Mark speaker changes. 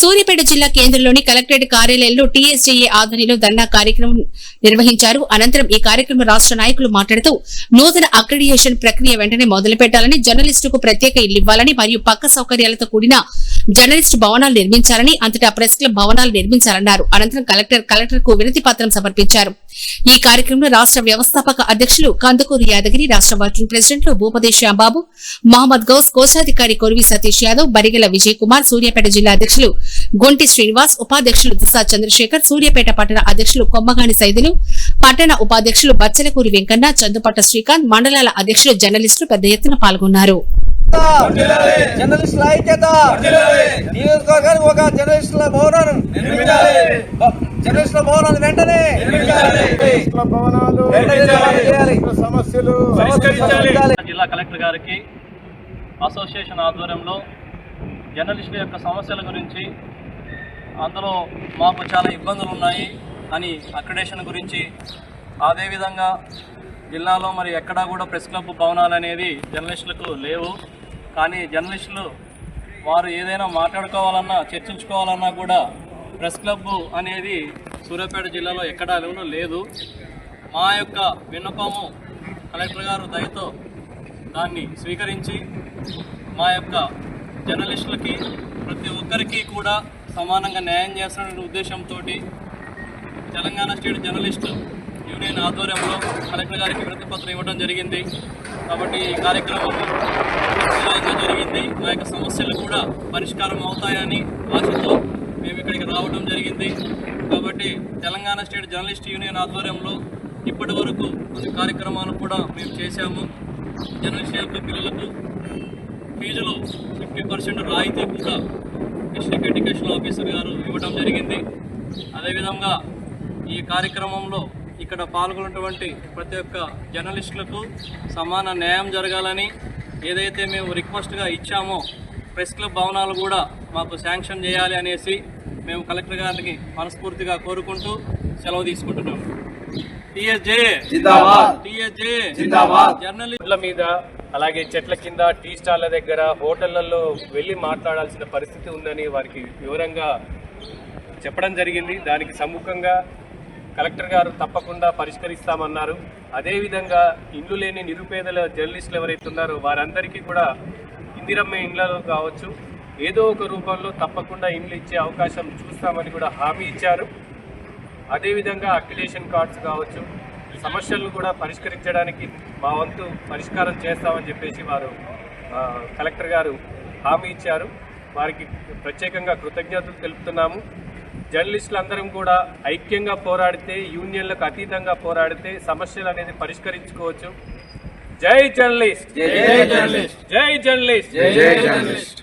Speaker 1: సూర్యాపేట జిల్లా కేంద్రంలోని కలెక్టరేట్ కార్యాలయంలో టీఎస్జేఏ ఆధ్వర్యంలో ధర్నా కార్యక్రమం నిర్వహించారు. అనంతరం ఈ కార్యక్రమం రాష్ట నాయకులు మాట్లాడుతూ నూతన అక్రిడియేషన్ ప్రక్రియ వెంటనే మొదలు పెట్టాలని జర్నలిస్టుకు ప్రత్యేక ఇల్లు ఇవ్వాలని మరియు పక్క సౌకర్యాలతో కూడిన జర్నలిస్టు భవనాలు నిర్మించాలని అంతటా ప్రెస్ క్లబ్ భవనాలు నిర్మించాలన్నారు. అనంతరం కలెక్టర్ కలెక్టర్కు వినతి పత్రం సమర్పించారు. ఈ కార్యక్రమంలో రాష్ట వ్యవస్థాపక అధ్యక్షులు కందుకూరు యాదగిరి రాష్ట వర్కింగ్ ప్రెసిడెంట్లు భూపతి శ్యాంబాబు మహమ్మద్ గౌస్ కోశాధికారి కొరివి సతీష్ యాదవ్ బరిగెల విజయ్ కుమార్ సూర్యాపేట జిల్లా అధ్యక్షులు గొంటి శ్రీనివాస్ ఉపాధ్యక్షులు దిశా చంద్రశేఖర్ సూర్యాపేట పట్టణ అధ్యక్షులు కొమ్మగాని సైదులు పట్టణ ఉపాధ్యక్షులు బచ్చలకూరి వెంకన్న చందుపట్ట శ్రీకాంత్ మండలాల అధ్యక్షులు జర్నలిస్టులు పెద్ద ఎత్తున పాల్గొన్నారు.
Speaker 2: జర్నలిస్టుల ఐక్యత. నియోజకవర్గానికి ఒక జర్నలిస్టుల భవనం జర్నలిస్టుల భవనాలు వెంటనే.
Speaker 3: జర్నలిస్టుల భవనాలు.
Speaker 2: వెంటనే. నిర్మాణం చేయాలి.
Speaker 3: సమస్యలు
Speaker 2: పరిష్కరించాలి.
Speaker 4: జిల్లా కలెక్టర్ గారికి అసోసియేషన్ ఆధ్వర్యంలో జర్నలిస్టుల యొక్క సమస్యల గురించి అందులో మాకు చాలా ఇబ్బందులు ఉన్నాయి అని అక్రిడేషన్ గురించి అదేవిధంగా జిల్లాలో మరి ఎక్కడా కూడా ప్రెస్ క్లబ్ భవనాలు అనేది జర్నలిస్టులకు లేవు. కానీ జర్నలిస్టులు వారు ఏదైనా మాట్లాడుకోవాలన్నా చర్చించుకోవాలన్నా కూడా ప్రెస్ క్లబ్ అనేది సూర్యాపేట జిల్లాలో ఎక్కడా లేదు. మా యొక్క విన్నపము కలెక్టర్ గారు దయతో దాన్ని స్వీకరించి మా యొక్క జర్నలిస్టులకి ప్రతి ఒక్కరికి కూడా సమానంగా న్యాయం చేస్తున్న ఉద్దేశంతో తెలంగాణ స్టేట్ జర్నలిస్ట్ యూనియన్ ఆధ్వర్యంలో కలెక్టర్ గారికి ప్రతిపత్రం ఇవ్వడం జరిగింది. కాబట్టి ఈ కార్యక్రమం జరిగింది. మా యొక్క సమస్యలు కూడా పరిష్కారం అవుతాయని ఆశతో మేము ఇక్కడికి రావడం జరిగింది. కాబట్టి తెలంగాణ స్టేట్ జర్నలిస్ట్ యూనియన్ ఆధ్వర్యంలో ఇప్పటి వరకు కొన్ని కార్యక్రమాలు కూడా మేము చేశాము. జర్నలిస్ట్ యొక్క పిల్లలకు ఫీజులు ఫిఫ్టీ పర్సెంట్ రాయితీ కూడా డిస్ట్రిక్ట్ ఎడ్యుకేషన్ ఆఫీసర్ గారు ఇవ్వడం జరిగింది. అదేవిధంగా ఈ కార్యక్రమంలో ఇక్కడ పాల్గొన్నటువంటి ప్రతి ఒక్క జర్నలిస్టులకు సమాన న్యాయం జరగాలని ఏదైతే మేము రిక్వెస్ట్గా ఇచ్చామో ప్రెస్ క్లబ్ భవనాలు కూడా మాకు శాంక్షన్ చేయాలి అనేసి మేము కలెక్టర్ గారికి మనస్ఫూర్తిగా కోరుకుంటూ సెలవు తీసుకుంటున్నాము. టీఎస్జే టీఎస్జే జర్నలిస్ట్
Speaker 5: రోడ్ల మీద అలాగే చెట్ల కింద టీ స్టాల్ల దగ్గర హోటళ్ళలో వెళ్ళి మాట్లాడాల్సిన పరిస్థితి ఉందని వారికి వివరంగా చెప్పడం జరిగింది. దానికి సముఖంగా కలెక్టర్ గారు తప్పకుండా పరిష్కరిస్తామన్నారు. అదేవిధంగా ఇండ్లు లేని నిరుపేదల జర్నలిస్టులు ఎవరైతే ఉన్నారో వారందరికీ కూడా ఇందిరమ్మ ఇండ్లలో కావచ్చు ఏదో ఒక రూపంలో తప్పకుండా ఇండ్లు ఇచ్చే అవకాశం చూస్తామని కూడా హామీ ఇచ్చారు. అదేవిధంగా అక్రిడేషన్ కార్డ్స్ కావచ్చు సమస్యలను కూడా పరిష్కరించడానికి మా వంతు పరిష్కారం చేస్తామని చెప్పేసి వారు కలెక్టర్ గారు హామీ ఇచ్చారు. వారికి ప్రత్యేకంగా కృతజ్ఞతలు తెలుపుతున్నాము. జర్నలిస్టులందరం కూడా ఐక్యంగా పోరాడితే యూనియన్లకు అతీతంగా పోరాడితే సమస్యలు అనేది పరిష్కరించుకోవచ్చు. జై జర్నలిస్ట్! జై జర్నలిస్ట్! జై జర్నలిస్ట్!